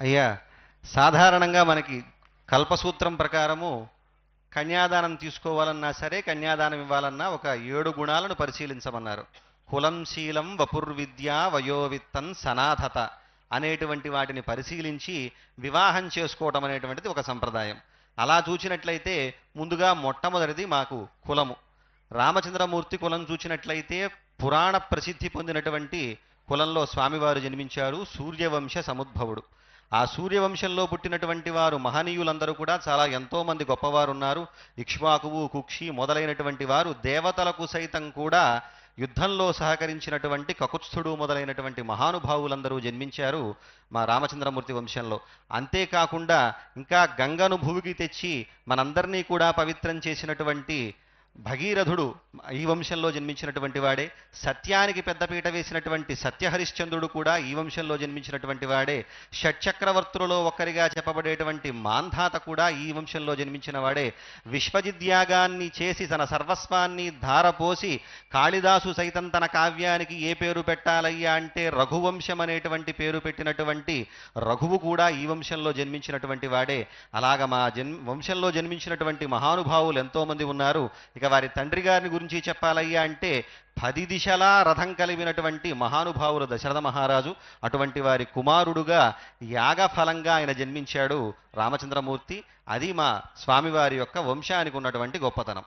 అయ్యా సాధారణంగా మనకి కల్పసూత్రం ప్రకారము కన్యాదానం తీసుకోవాలన్నా సరే కన్యాదానం ఇవ్వాలన్నా ఒక ఏడు గుణాలను పరిశీలించమన్నారు. కులం శీలం వపుర్విద్య వయోవిత్తం సనాథత అనేటువంటి వాటిని పరిశీలించి వివాహం చేసుకోవటం అనేటువంటిది ఒక సంప్రదాయం. అలా చూచినట్లయితే ముందుగా మొట్టమొదటిది మాకు కులము. రామచంద్రమూర్తి కులం చూచినట్లయితే పురాణ ప్రసిద్ధి పొందినటువంటి కులంలో స్వామివారు జన్మించారు సూర్యవంశ సముద్భవుడు. ఆ సూర్యవంశంలో పుట్టినటువంటి వారు మహనీయులందరూ కూడా చాలా ఎంతోమంది గొప్పవారు ఉన్నారు ఇక్ష్వాకువు కుక్షి మొదలైనటువంటి వారు దేవతలకు సైతం కూడా యుద్ధంలో సహకరించినటువంటి కకుత్స్థుడు మొదలైనటువంటి మహానుభావులందరూ జన్మించారు మా రామచంద్రమూర్తి వంశంలో. అంతేకాకుండా ఇంకా గంగను భూమికి తెచ్చి మనందరినీ కూడా పవిత్రం చేసినటువంటి భగీరథుడు ఈ వంశంలో జన్మించినటువంటి వాడే సత్యానికి పెద్దపీట వేసినటువంటి సత్యహరిశ్చంద్రుడు కూడా ఈ వంశంలో జన్మించినటువంటి వాడే షట్చక్రవర్తులలో ఒకరిగా చెప్పబడేటువంటి మాంధాత కూడా ఈ వంశంలో జన్మించిన వాడే. విశ్వజిద్యాగాన్ని చేసి తన సర్వస్వాన్ని ధారపోసి కాళిదాసు సైతం తన కావ్యానికి ఏ పేరు పెట్టాలయ్యా అంటే రఘువంశం అనేటువంటి పేరు పెట్టినటువంటి రఘువు కూడా ఈ వంశంలో జన్మించినటువంటి వాడే. అలాగ మా జన్ వంశంలో జన్మించినటువంటి మహానుభావులు ఎంతో మంది ఉన్నారు. ఇక వారి తండ్రి గారిని గురించి చెప్పాలయ్యా అంటే పది దిశలా రథం కలిగినటువంటి మహానుభావులు దశరథ మహారాజు అటువంటి వారి కుమారుడుగా యాగఫలంగా ఆయన జన్మించాడు రామచంద్రమూర్తి. అది మా స్వామివారి యొక్క వంశానికి ఉన్నటువంటి గొప్పతనం.